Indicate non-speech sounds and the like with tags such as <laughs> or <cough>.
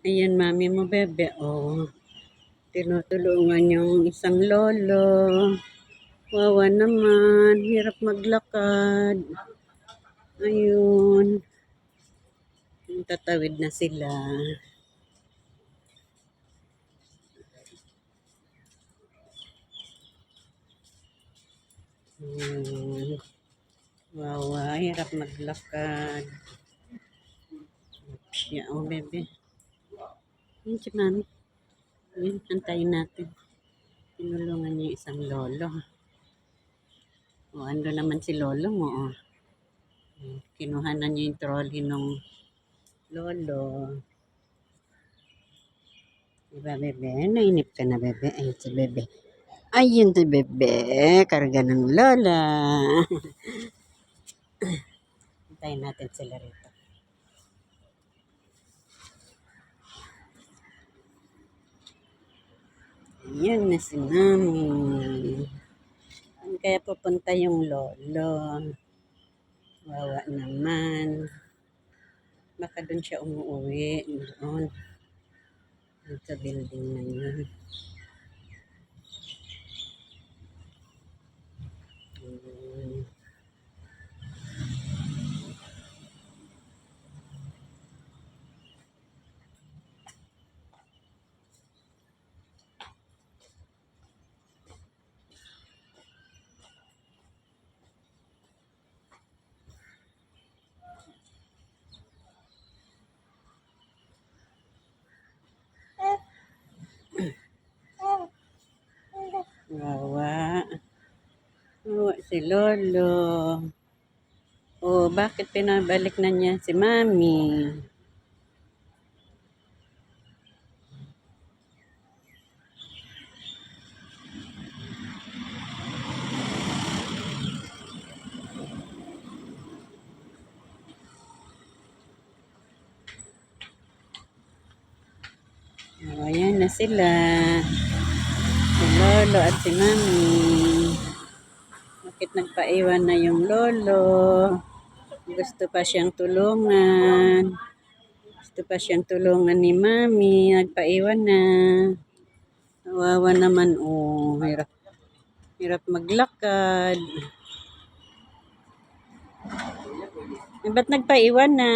Ayan, mami mo, bebe. Oh. Tinutulungan yung isang lolo. Wawa naman. Hirap maglakad. Ayun. Tatawid na sila. Ayun. Wawa. Hirap maglakad. Yeah, oh, bebe. Yun si mami. Yun, antayin natin. Tinulungan niya isang lolo. O, ando naman si lolo mo, oh. Kinuha na niya yung trolley nung lolo. Diba, bebe? Nainip ka na, bebe? Ayun si bebe. Ayun si bebe. Karga ng lola. <laughs> Antayin natin sila rito. Ayan na si mami. Saan kaya pupunta yung lolo? Wawa naman. Baka doon siya umuwi. Doon. Sa building na yun. Ayun. Wawa. Wawa si Lolo. Oh, bakit pinabalik na niya si Mami? Oh, ayan na sila. Si Lolo at si Mami. Bakit nagpaiwan na yung Lolo? Gusto pa siyang tulungan. Gusto pa siyang tulungan ni Mami. Nagpaiwan na. Nawawa naman. Oh, hirap. Hirap maglakad. Eh, ba't nagpaiwan na?